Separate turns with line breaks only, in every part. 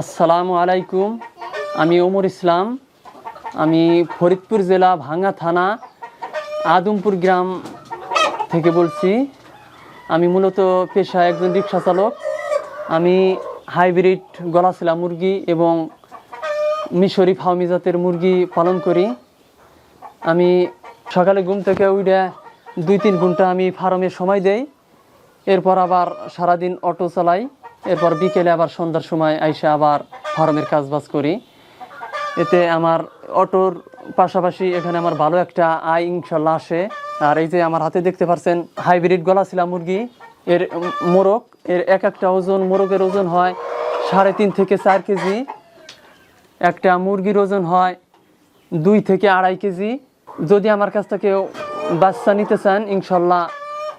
আসসালামু আলাইকুম। আমি ওমর ইসলাম। আমি ফরিদপুর জেলা ভাঙ্গা থানা, আদমপুর গ্রাম থেকে বলছি। আমি মূলত পেশায় একজন রিক্সা চালক আমি হাইব্রিড গলাশিলা মুরগি এবং মিশরি ফাউমি জাতের মুরগি পালন করি। আমি সকালে ঘুম থেকে উঠে দুই তিন ঘণ্টা আমি ফার্মে সময় দেই। এরপর আবার সারাদিন অটো চালাই। এরপর বিকেলে আবার সন্ধ্যার সময় আইসা আবার ফার্মের কাজবাজ করি। এতে আমার অটোর পাশাপাশি এখানে আমার ভালো একটা আয় ইনশাল্লাহ আসে। আর এই যে আমার হাতে দেখতে পাচ্ছেন হাইব্রিড গলাশিলা মুরগি, এর মোরগ, এর এক একটা ওজন, মোরগের ওজন হয় সাড়ে তিন থেকে চার কেজি। একটা মুরগির ওজন হয় দুই থেকে আড়াই কেজি। যদি আমার কাছ থেকে বাচ্চা নিতে চান, ইনশাল্লাহ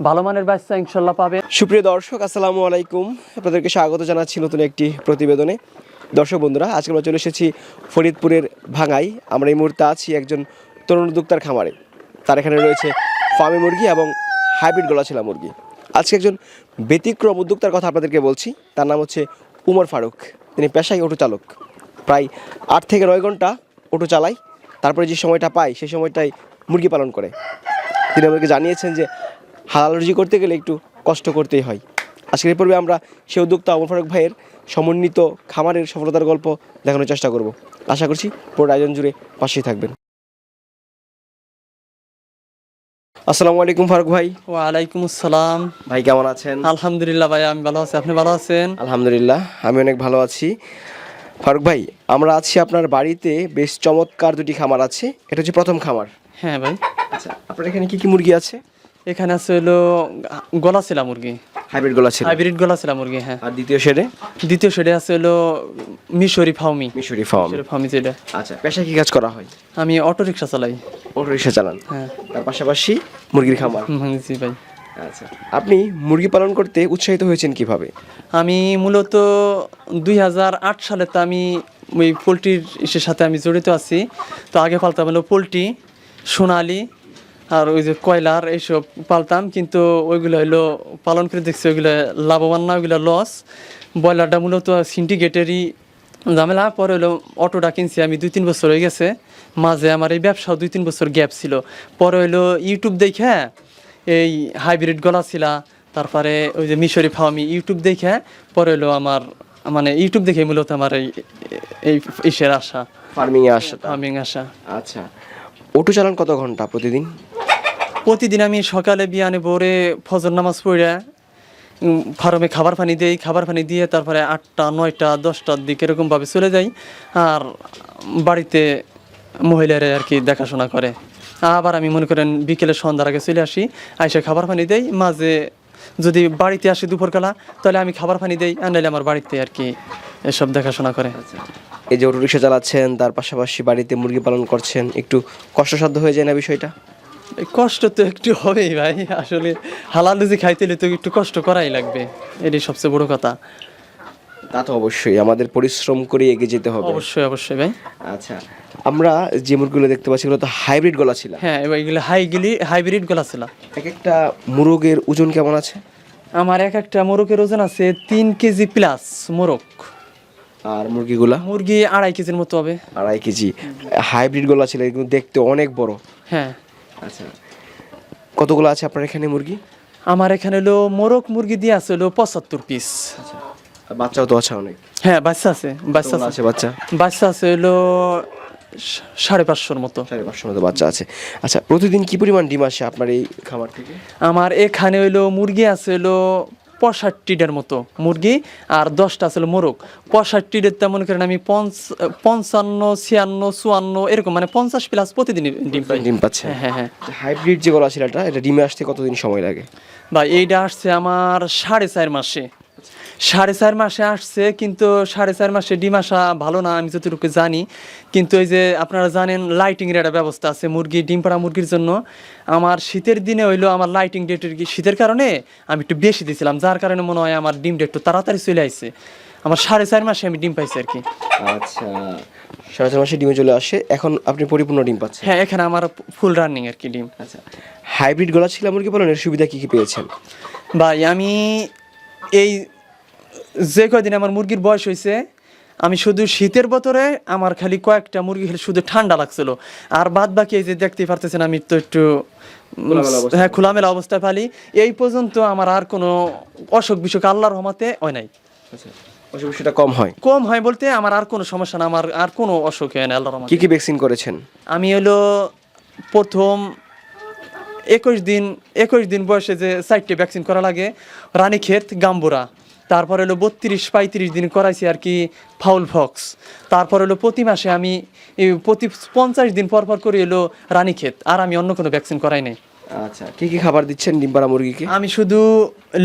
ভালো মানের বাচ্চা ইনশাল্লাহ পাবেন
সুপ্রিয় দর্শক, আসসালামু আলাইকুম। আপনাদেরকে স্বাগত জানাচ্ছি নতুন একটি প্রতিবেদনে। দর্শক বন্ধুরা, আজকে আমরা চলে এসেছি ফরিদপুরের ভাঙাই। আমরা এই মুহূর্তে আছি একজন তরুণ উদ্যোক্তার খামারে। তার এখানে রয়েছে ফার্মি মুরগি এবং হাইব্রিড গলাছিলা মুরগি। আজকে একজন ব্যতিক্রম উদ্যোক্তার কথা আপনাদেরকে বলছি। তার নাম হচ্ছে উমর ফারুক। তিনি পেশায় অটো চালক। প্রায় আট থেকে নয় ঘণ্টা অটো চালায়। তারপরে যে সময়টা পায় সেই সময়টাই মুরগি পালন করে। তিনি আমাদেরকে জানিয়েছেন যে হালাল রুজি করতে গেলে একটু কষ্ট করতেই হয়। আজকের পর্বে আমরা সেই উদ্যোক্তা অমর ফারুক ভাইয়ের সমন্বিত খামারের সফলতার গল্প দেখানোর চেষ্টা করব। আশা করছি পুরো আয়োজন জুড়ে পাশেই থাকবেন। আসসালামু আলাইকুম ফারুক ভাই।
ওয়ালাইকুম আসসালাম।
ভাই কেমন আছেন?
আলহামদুলিল্লাহ ভাই আমি ভালো আছি। আপনি ভালো আছেন?
আলহামদুলিল্লাহ আমি অনেক ভালো আছি। ফারুক ভাই আমরা আছি আপনার বাড়িতে বেশ চমৎকার দুটি খামার আছে। এটা হচ্ছে প্রথম খামার।
হ্যাঁ ভাই।
আচ্ছা আপনার এখানে কি কি মুরগি আছে?
এখানে আছে হলো গলাশিলা মুরগি।
হাইব্রিড গলা ছিল।
হাইব্রিড গলাশিলা মুরগি হ্যাঁ।
আর দ্বিতীয় শেডে?
দ্বিতীয় শেডে আছে হলো মিশরি ফাউমি
মিশরি ফার্ম
মিশরি ফাউমি যেটা।
আচ্ছা পেশা কি কাজ করা হয়?
আমি অটো রিক্সা চালাই।
অটো রিক্সা চালান।
হ্যাঁ।
তার পাশাপাশি মুরগির খামার।
জি ভাই।
আচ্ছা আপনি মুরগি পালন করতে উৎসাহিত হয়েছেন কীভাবে?
আমি মূলত দুই হাজার আট সালে তো আমি ওই পোলট্রির সাথে আমি জড়িত আছি। তো আগে পালতাম হলো পোলট্রি সোনালি আর ওই যে কয়লার এইসব পালতাম কিন্তু ওইগুলো হলো পালন করে দেখছি ওইগুলো লাভবান না ওইগুলো লস ব্রয়লারটা মূলত সিন্ডিকেটেরই ঝামেলা। পরে হলো অটোটা কিনছি আমি দুই তিন বছর হয়ে গেছে। মাঝে আমার এই ব্যবসাও দুই তিন বছর গ্যাপ ছিল। পরে হলো ইউটিউব দেখে এই হাইব্রিড গলা ছিলা তারপরে ওই যে মিশরি ফার্মি ইউটিউব দেখে পরে হলো আমার মানে ইউটিউব দেখে মূলত আমার এই এই ইসের আশা।
ফার্মিং আসা।
ফার্মিং আশা
আচ্ছা অটো চালান কত ঘণ্টা প্রতিদিন?
প্রতিদিন আমি সকালে বিয়ানে ভোরে ফজর নামাজ পড়ে ফার্মে খাবার পানি দিই, খাবার পানি দিয়ে তারপরে আটটা, নয়টা, দশটার দিকে এরকমভাবে চলে যাই আর বাড়িতে মহিলারা আর কি দেখাশোনা করে। আবার আমি মনে করেন বিকেলে সন্ধ্যার আগে চলে আসি, আইসে খাবার পানি দেই, মাঝে যদি বাড়িতে আসি দুপুরবেলা, তাহলে আমি খাবার পানি দেই আর নাহলে আমার বাড়িতে আর কি এসব দেখাশোনা করে।
এই যে অটো রিক্সা চালাচ্ছেন, তার পাশাপাশি বাড়িতে মুরগি পালন করছেন, একটু কষ্টসাধ্য হয়ে যায় না বিষয়টা?
কষ্ট তো একটু হবেই ভাই। আসলে হালাল রুজি খাইতে হলে তো একটু কষ্ট করাই লাগবে। এটাই সবচেয়ে বড় কথা।
তা তো অবশ্যই আমাদের পরিশ্রম করে এগিয়ে যেতে হবে।
অবশ্যই অবশ্যই ভাই।
আচ্ছা আমরা যে মুরগিগুলো দেখতে পাচ্ছি এগুলো তো হাইব্রিড গলা ছিল।
হ্যাঁ এবার এগুলো হাইগুলি হাইব্রিড গলা ছিল।
এক একটা মুরগের ওজন কেমন আছে?
আমার এক একটা মোরগের ওজন আছে তিন কেজি প্লাস মোরগ।
আর মুরগিগুলা?
মুরগি আড়াই কেজির মতো হবে।
আড়াই কেজি। হাইব্রিড গলা ছিল এগুলো দেখতে অনেক বড়।
হ্যাঁ।
আচ্ছা। কতগুলো আছে আপনার এখানে মুরগি?
আমার এখানে হলো মোরগ মুরগি দিয়ে আছে হলো পঁচাত্তর পিস
আচ্ছা। বাচ্চাও তো আছে অনেক?
হ্যাঁ বাচ্চা আছে বাচ্চা আছে।
আছে বাচ্চা?
বাচ্চা আছে হলো সাড়ে পাঁচশোর মতো।
সাড়ে পাঁচশোর মতো বাচ্চা আছে। আচ্ছা প্রতিদিন কি পরিমাণ ডিম আসে আপনার এই খামার থেকে?
আমার এখানে হইল মুরগি আছে হইল পঁয়ষট্টিটার মতো মুরগি আর দশটা আছে হলো মোরগ। পঁয়ষট্টিটার তেমন করেন আমি পঞ্চান্ন ছিয়ান্ন চুয়ান্ন এরকম মানে পঞ্চাশ প্লাস প্রতিদিন ডিম পাই।
ডিম পাচ্ছে।
হ্যাঁ হ্যাঁ হ্যাঁ।
হাইব্রিড যে গলা এটা এটা ডিমে আসতে কতদিন সময় লাগে?
ভাই এইটা আসছে আমার সাড়ে চার মাসে। সাড়ে চার মাসে আসছে কিন্তু সাড়ে চার মাসে ডিম আসা ভালো না আমি যতটুকু জানি। কিন্তু এই যে আপনারা জানেন লাইটিংয়ের একটা ব্যবস্থা আছে মুরগি ডিম পাড়া মুরগির জন্য। আমার শীতের দিনে হইল আমার লাইটিং ডেটের কি শীতের কারণে আমি একটু বেশি দিয়েছিলাম যার কারণে মনে হয় আমার ডিমটা একটু তাড়াতাড়ি চলে আসছে। আমার সাড়ে চার মাসে আমি ডিম পাইছি আর কি।
আচ্ছা সাড়ে চার মাসে ডিমে চলে আসে এখন আপনি পরিপূর্ণ ডিম পাচ্ছেন?
হ্যাঁ এখানে আমার ফুল রানিং আর কি ডিম।
আচ্ছা হাইব্রিড গলা ছিল মুরগি পালনের সুবিধা কি কি পেয়েছেন?
ভাই আমি এই যে কয়দিন আমার মুরগির বয়স হয়েছে আমি শুধু শীতের বতরে আমার খালি কয়েকটা মুরগি খেলে শুধু ঠান্ডা লাগছিল। আর বাদ বাকি এই যে দেখতে পারতেছেন আমি তো একটু। হ্যাঁ খোলামেলা অবস্থায় পালি। এই পর্যন্ত আমার আর কোনো অসুখ বিসুখ আল্লাহর রহমতে হয় নাই।
আচ্ছা অসুখ বিসুখটা কম হয়?
কম হয় বলতে আমার আর কোনো সমস্যা না আমার আর কোনো অসুখ হয় না আল্লাহর রহমতে।
কি কি ভ্যাকসিন করেছেন?
আমি হলো প্রথম একুশ দিন একুশ দিন বয়সে যে চারটে ভ্যাকসিন করা লাগে রানীক্ষেত গাম্বুরা। তারপর হলো বত্রিশ পঁয়ত্রিশ দিন করাইছি আর কি ফাউল ফক্স। তারপর হলো প্রতি মাসে আমি প্রতি পঞ্চাশ দিন পর পর করে এলো রানীক্ষেত আর আমি অন্য কোনো ভ্যাকসিন করাই নাই।
আচ্ছা কি কি খাবার দিচ্ছেন ডিম পাড়া মুরগিকে?
আমি শুধু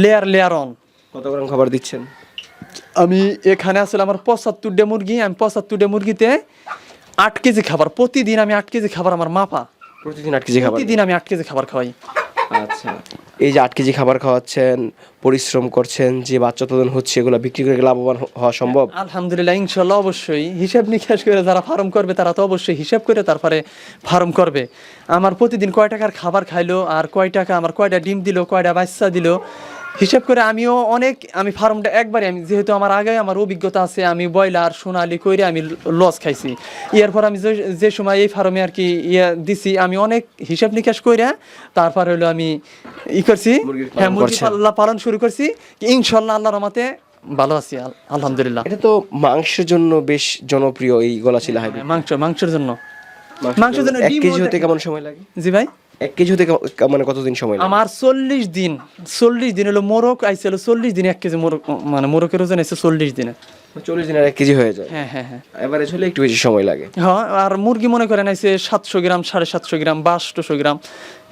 লেয়ার লেয়ার অন
কত গ্রাম খাবার দিচ্ছেন?
আমি এখানে আসলে আমার পঁচাত্তর ডে মুরগি আমি পঁচাত্তর ডে মুরগিতে আট কেজি খাবার প্রতিদিন আমি আট কেজি খাবার আমার মাপা।
প্রতিদিন আট কেজি খাবার
প্রতিদিন আমি আট কেজি খাবার খাওয়াই।
আচ্ছা। এই যে আট কেজি খাবার খাওয়াচ্ছেন, পরিশ্রম করছেন, যে বাচ্চা উৎপাদন হচ্ছে, এগুলো বিক্রি করে লাভবান হওয়া সম্ভব?
আলহামদুলিল্লাহ ইনশাল্লাহ অবশ্যই। হিসাব নিকাশ করে যারা ফার্ম করবে, তারা তো অবশ্যই হিসাব করে তারপরে ফার্ম করবে। আমার প্রতিদিন কয় টাকার খাবার খাইলো, আর কয় টাকা, আমার কয়টা ডিম দিল, কয়টা বাচ্চা দিল হিসাব করে আমিও অনেক আমি ফার্মটা একবারে আমি যেহেতু আমার আগে আমার অভিজ্ঞতা আছে আমি ব্রয়লার সোনালি কইরে আমি লস খাইছি। এরপর আমি যে- সময় এই ফার্মে আর কি ইয়ে দিছি আমি অনেক হিসাব নিকাশ কইরা তারপর হলো আমি ই করছি
পালন
হ্যাঁ মুরগি। পালন শুরু করছি। ইনশাল্লাহ আল্লাহর রহমতে ভালো আছি আলহামদুলিল্লাহ।
এটা তো মাংসের জন্য বেশ জনপ্রিয় এই গলাচিলা হাইব্রিড।
মাংস মাংসের জন্য। মাংসের জন্য
এক কেজি হতে কেমন সময় লাগে?
জি ভাই?
এক কেজি হতে মানে কতদিন সময়
আমার চল্লিশ দিন চল্লিশ দিন হলো মোরগ আইছিল চল্লিশ দিন এক কেজি মোরগ মানে মোরগের ওজন আছে চল্লিশ দিনে।
চল্লিশ দিনের এক কেজি হয়ে যায়।
হ্যাঁ হ্যাঁ হ্যাঁ।
এভারেজ হলে একটু বেশি সময় লাগে।
হ্যাঁ আর মুরগি মনে করেন আছে সাতশো গ্রাম সাড়ে সাতশো গ্রাম বা আটশো গ্রাম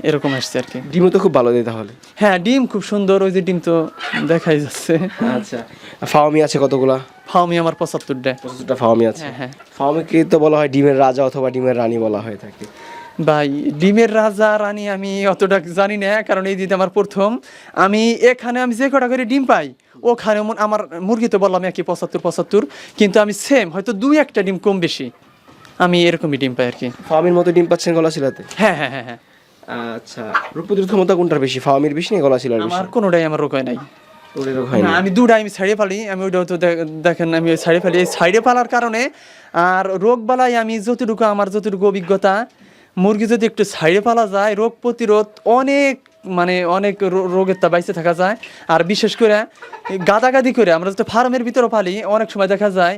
এরকম আসছে আর কি।
ডিমও তো খুব ভালো দেয় তাহলে।
হ্যাঁ ডিম খুব সুন্দর ওই যে ডিম তো দেখাই যাচ্ছে।
আচ্ছা ফাওমি আছে কতগুলা?
ফাউমি আমার পঁচাত্তর ডে
পঁচাত্তরটা ফাওমি আছে।
হ্যাঁ হ্যাঁ।
ফাওমিকে তো বলা হয় ডিমের রাজা অথবা ডিমের রানী বলা হয়ে থাকে।
ভাই ডিমের রাজা রানী আমি অতটা জানি না কারণ এই দিতে আমার প্রথম আমি এখানে আমি যে কটা করে ডিম পাই ওখানে আমার মুরগি তো বললাম একই পঁচাত্তর পঁচাত্তর কিন্তু আমি সেম হয়তো দুই একটা ডিম কম বেশি আমি এরকমই ডিম পাই আর কি।
ফাওমির মতো ডিম পাচ্ছেন গলাচিলাতে
হ্যাঁ হ্যাঁ হ্যাঁ হ্যাঁ।
আচ্ছা রোগ প্রতিরোধ ক্ষমতা কোনটার বেশি ফাওমির বেশি না গলাচিলার বেশি?
আমার কোনোটাই আমার রোগ হয় নাই। আমি দুটা আমি ছাড়িয়ে পালি আমি ওইটাও তো দেখেন আমি ছাড়িয়ে পালি এই ছাড়িয়ে পালার কারণে আর রোগ বালাই আমি যতটুকু আমার যতটুকু অভিজ্ঞতা মুরগি যদি একটু ছাইড়ে পালা যায় রোগ প্রতিরোধ অনেক মানে অনেক রোগের তা বাইসে থাকা যায়। আর বিশেষ করে গাদাগাদি করে আমরা যদি ফার্মের ভিতরে ফালি অনেক সময় দেখা যায়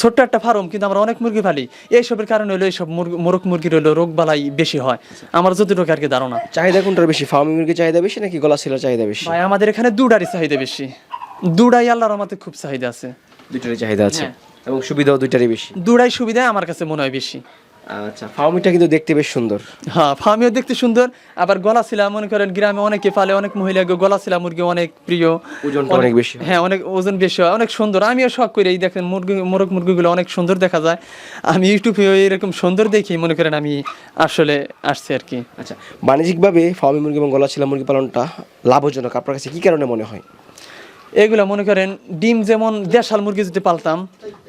ছোট্ট একটা ফার্ম কিন্তু আমরা অনেক মুরগি ফালি এইসবের কারণে হলো এইসব মুরগি মোরগ মুরগির হলো রোগ বালাই বেশি হয়। আমার যতটুকু আর কি ধারণা।
চাহিদা কোনটার বেশি ফার্মি মুরগির চাহিদা বেশি নাকি গলাচিলার চাহিদা বেশি?
ভাই আমাদের এখানে দুটারই চাহিদা বেশি। দুটাই আল্লাহর আমাদের খুব চাহিদা আছে।
দুটারই চাহিদা আছে।
হ্যাঁ।
এবং সুবিধাও দুটারই বেশি।
দুটাই সুবিধা আমার কাছে মনে হয় বেশি।
আচ্ছা ফার্মিটা কিন্তু দেখতে বেশ সুন্দর।
হ্যাঁ ফার্মিও দেখতে সুন্দর। আবার গলা ছিলা মনে করেন গ্রামে অনেকে পালে অনেক মহিলা গলা ছিলা মুরগি অনেক প্রিয়।
ওজনটা অনেক বেশি হ্যাঁ।
অনেক ওজন বেশি হয় অনেক সুন্দর। আমিও শখ করি এই দেখেন মুরগি মোরগ মুরগিগুলো অনেক সুন্দর দেখা যায়। আমি ইউটিউবে এরকম সুন্দর দেখি মনে করেন আমি আসলে আসছি আর কি।
আচ্ছা বাণিজ্যিকভাবে ফার্মি মুরগি এবং গলাচিলা মুরগি পালনটা লাভজনক আপনার কাছে কি কারণে মনে হয়?
এগুলো মনে করেন ডিম যেমন দেশাল মুরগি যদি পালতাম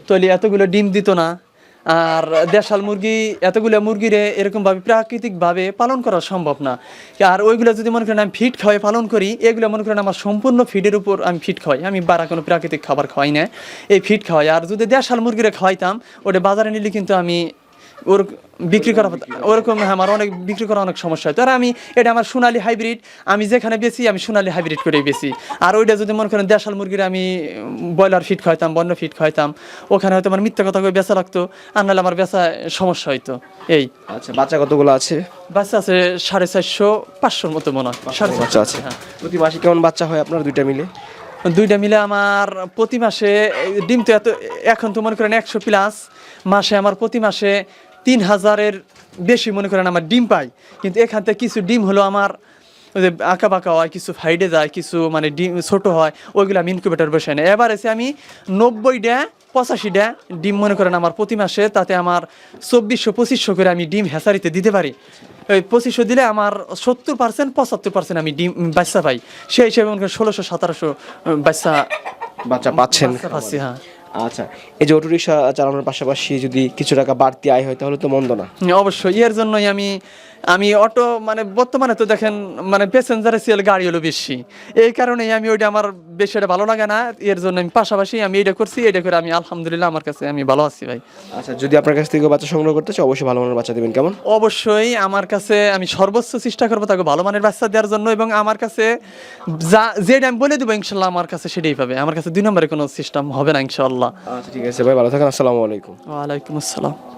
তাহলে এতগুলো ডিম দিত না আর দেশাল মুরগি, এতগুলো মুরগিরে এরকমভাবে প্রাকৃতিকভাবে পালন করা সম্ভব না। আর ওইগুলো যদি মনে করেন আমি ফিট খাওয়াই, পালন করি, এগুলো মনে করেন আমার সম্পূর্ণ ফিডের উপর আমি ফিট খাওয়াই। আমি বাড়া কোনো প্রাকৃতিক খাবার খাওয়াই না। এই ফিট খাওয়াই। আর যদি দেশাল মুরগিরে খাওয়াইতাম, ওটা বাজারে নিলে কিন্তু আমি ওর বিক্রি করা ওরকম হ্যাঁ, আমার অনেক বিক্রি করা অনেক সমস্যা হয়। তো আর আমি এটা আমার সোনালি হাইব্রিড আমি যেখানে বেশি আমি সোনালি হাইব্রিড করেই বেশি আর ওইটা যদি মনে করেন দেশাল মুরগির আমি ব্রয়লার ফিট খাইতাম বন্য ফিট খাইতাম ওখানে হয়তো আমার মিথ্যা কথা করে বেচা লাগতো আর নাহলে আমার বেচা সমস্যা হইতো। এই।
আচ্ছা বাচ্চা কতগুলো আছে?
বাচ্চা আছে সাড়ে চারশো পাঁচশোর মতো মনে হয়। সাড়ে চারশো
আছে।
হ্যাঁ।
প্রতি মাসে কেমন বাচ্চা হয় আপনার দুইটা মিলে?
দুইটা মিলে আমার প্রতি মাসে ডিম তো এত এখন তো মনে করেন একশো প্লাস মাসে আমার প্রতি মাসে তিন হাজারের বেশি মনে করেন আমার ডিম পাই। কিন্তু এখান থেকে কিছু ডিম হলো আমার ওই যে আঁকা বাঁকা হয় কিছু ফাইডে যায় কিছু মানে ডিম ছোটো হয় ওইগুলো আমি ইনকিউবেটার বসে না এবার এসে আমি নব্বইটা পঁচাশিটা ডিম মনে করেন আমার প্রতি মাসে তাতে আমার চব্বিশশো পঁচিশশো করে আমি ডিম হেসারিতে দিতে পারি। ওই পঁচিশশো দিলে আমার সত্তর পার্সেন্ট পঁচাত্তর পার্সেন্ট আমি ডিম বাচ্চা পাই। সেই হিসেবে মনে করেন ষোলোশো সতেরোশো বাচ্চা
বাচ্চা পাচ্ছেন।
হ্যাঁ।
আচ্ছা এই যে অটো রিক্সা চালানোর পাশাপাশি যদি কিছু টাকা বাড়তি আয় হয়, তাহলে তো মন্দ না?
অবশ্যই, এর জন্যই আমি আমি অটো মানে বর্তমানে তো দেখেন মানে প্যাসেঞ্জারের সিএল গাড়ি হলো বেশি। এই কারণেই আমি ওইটা আমার বেশি এটা ভালো লাগে না। এর জন্য আমি পাশাপাশি আমি এটা করছি এটা করে আমি আলহামদুলিল্লাহ আমার কাছে আমি ভালো আছি ভাই।
আচ্ছা যদি আপনার কাছ থেকে বাচ্চা সংগ্রহ করতে চাই অবশ্যই ভালো মানের বাচ্চা দেবেন কেমন?
অবশ্যই আমার কাছে আমি সর্বোচ্চ চেষ্টা করব তাকে ভালো মানের বাচ্চা দেওয়ার জন্য এবং আমার কাছে যা যেটা আমি বলে দেবো ইনশাল্লাহ আমার কাছে সেটাই পাবে। আমার কাছে দুই নম্বরে কোনো সিস্টেম হবে না ইনশাল্লাহ।
আচ্ছা ঠিক আছে ভাই ভালো থাকেন আসসালামু আলাইকুম।
ওয়ালাইকুম আসসালাম।